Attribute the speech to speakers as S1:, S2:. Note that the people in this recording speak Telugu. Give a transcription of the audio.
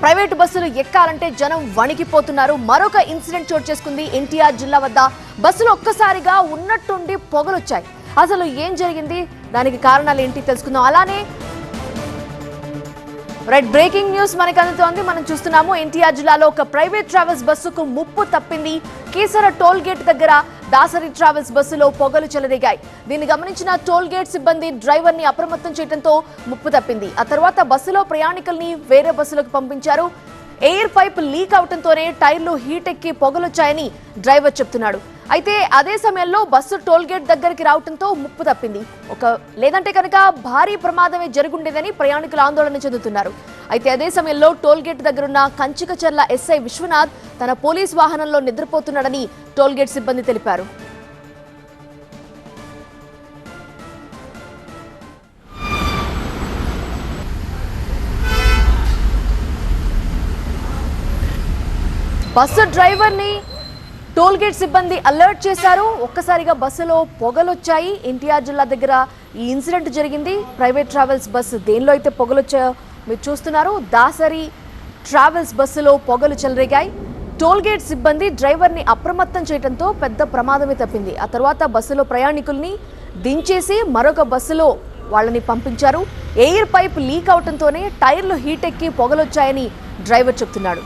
S1: ప్రైవేటు బస్సులు ఎక్కాలంటే జనం వణికిపోతున్నారు. మరొక ఇన్సిడెంట్ చోటు చేసుకుంది ఎన్టీఆర్ జిల్లా వద్ద. బస్సులు ఒక్కసారిగా ఉన్నట్టుండి పొగలొచ్చాయి. అసలు ఏం జరిగింది? దానికి కారణాలు ఏంటి తెలుసుకుందాం. అలానే రైట్ బ్రేకింగ్ న్యూస్ మనకు అందుతోంది. మనం చూస్తున్నాము ఎన్టీఆర్ జిల్లాలో ఒక ప్రైవేట్ ట్రావెల్స్ బస్సుకు ముప్పు తప్పింది. కీసర టోల్ గేట్ దగ్గర దాసరి ట్రావెల్స్ బస్సులో పొగలు చెలరేగాయి. దీన్ని గమనించిన టోల్ గేట్ సిబ్బంది డ్రైవర్ని అప్రమత్తం చేయడంతో ముప్పు తప్పింది. ఆ తర్వాత బస్సులో ప్రయాణికుల్ని వేరే బస్సులకు పంపించారు. ఎయిర్ పైప్ లీక్ అవడంతోనే టైర్లు హీట్ ఎక్కి పొగలొచ్చాయని డ్రైవర్ చెప్తున్నాడు. అయితే అదే సమయంలో బస్సు టోల్ గేట్ దగ్గరికి రావడంతో ముప్పు తప్పింది. ఒక లేదంటే కనుక భారీ ప్రమాదమే జరుగుండేదని ప్రయాణికులు ఆందోళన చెందుతున్నారు. అయితే అదే సమయంలో టోల్ గేట్ దగ్గరున్న కంచికచర్ల ఎస్ఐ విశ్వనాథ్ తన పోలీస్ వాహనంలో నిద్రపోతున్నాడని టోల్ గేట్ సిబ్బంది తెలిపారు. బస్సు డ్రైవర్ని టోల్ గేట్ సిబ్బంది అలర్ట్ చేశారు. ఒక్కసారిగా బస్సులో పొగలొచ్చాయి. ఎన్టీఆర్ జిల్లా దగ్గర ఈ ఇన్సిడెంట్ జరిగింది. ప్రైవేట్ ట్రావెల్స్ బస్సు దేనిలో అయితే పొగలొచ్చాయో మీరు చూస్తున్నారు. దాసరి ట్రావెల్స్ బస్సులో పొగలు చెలరేగాయి. టోల్ గేట్ సిబ్బంది డ్రైవర్ని అప్రమత్తం చేయడంతో పెద్ద ప్రమాదమే తప్పింది. ఆ తర్వాత బస్సులో ప్రయాణికుల్ని దించేసి మరొక బస్సులో వాళ్ళని పంపించారు. ఎయిర్ పైప్ లీక్ అవడంతోనే టైర్లు హీట్ ఎక్కి పొగలొచ్చాయని డ్రైవర్ చెప్తున్నాడు.